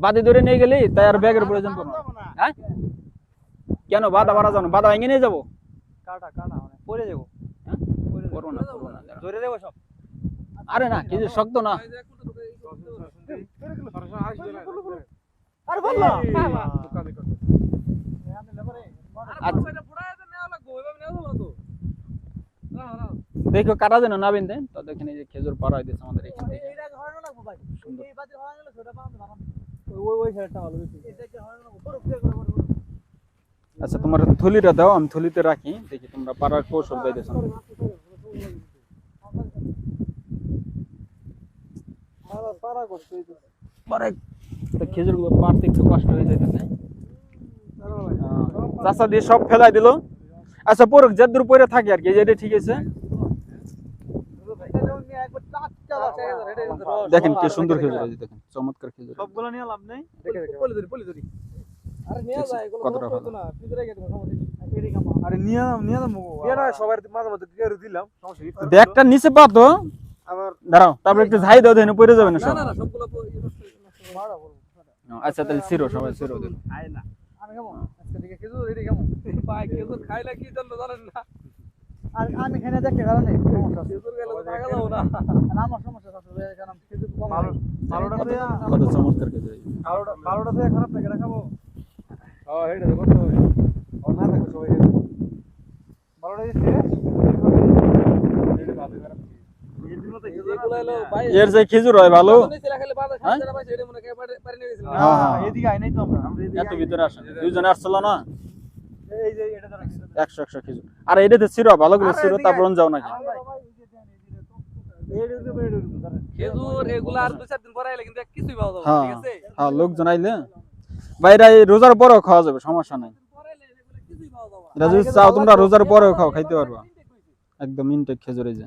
বাদে ধরে নিয়ে গেলি তাই আর ব্যাগের প্রয়োজন পড়বে না। হ্যাঁ? কেন বাধা বাড়া যাব বাধা ভেঙে নিয়ে যাব? কাটা কাটা মানে পড়ে যাব। হ্যাঁ? করব না করব না। ধরে দেবো সব। আরে না কিছু শক্ত না। আরে বলল দেখো কাটা যেন না বিনতে তো দেখেন এই যে খেজুর পাড়া হইতেছে আমাদের এখান থেকে। সুন্দর। ওই ওই সাইডটা ভালো বেশি। আচ্ছা তোমার থলিটা দাও আমি থলিতে রাখি। দেখি তোমরা পাড়ার কৌশল পাইতেছো না। পারা করছে পরে খেজুর একটু কষ্ট হয়ে যাইতেছে। চাষা দিয়ে সব ফেলাই দিল। আচ্ছা পড়ুক যাদুর পরে থাকে আর কি এই যে ঠিক আছে? দেখেন কি সুন্দর খেজুর আছে দেখেন চমৎকার খেজুর। সবগুলো নিয়ে লাভ নেই। পলি ধরি পলি ধরি। আরে নিয়ে যায় এগুলো নষ্ট না ফ্রিজে রেখে দেবো সমস্যা আরে নিয়ে নাও নিয়ে নাও নিয়ে না সবার মাঝে মাঝে কেউ দিলাম সমস্যা ব্যাগটা নিচে পাতো আবার দাঁড়াও তারপর একটু ঝাই দাও দেন পড়ে যাবে না সব। সবগুলো আচ্ছা তাহলে সিরো সবাই সিরো দিল আমি কেমন আজকে দিকে খেজুর এটি কেমন ভাই খেজুর খাইলে কি জন্য জানেন না? আর আমি এখানে দেখতে কারণে আমার সমস্যা আছে কারণ খেজুর কম ভালোটা তো কত চমৎকার খেজুর এই। ভালোটা ভালোটা তো খারাপ লাগে খাব হ্যাঁ এটা তো ও না থাকবে সবাই ভালোটা দিচ্ছে এগুলো হলো ভাই এর যে খেজুর হয় ভালো? এত ভিতরে আসেন দুইজনে আসছিল না? একশো একশো খেজুর আর এটাতে সিরো ভালো করে সিরো তারপর যাও নাকি হ্যাঁ ঠিক আছে? হ্যাঁ লোকজন আইলে। বাইরে এই রোজার পরেও খাওয়া যাবে সমস্যা নাই। এটা যদি চাও তোমরা রোজার পরেও খাও খাইতে পারবা। একদম ইনটেক খেজুর এই যে।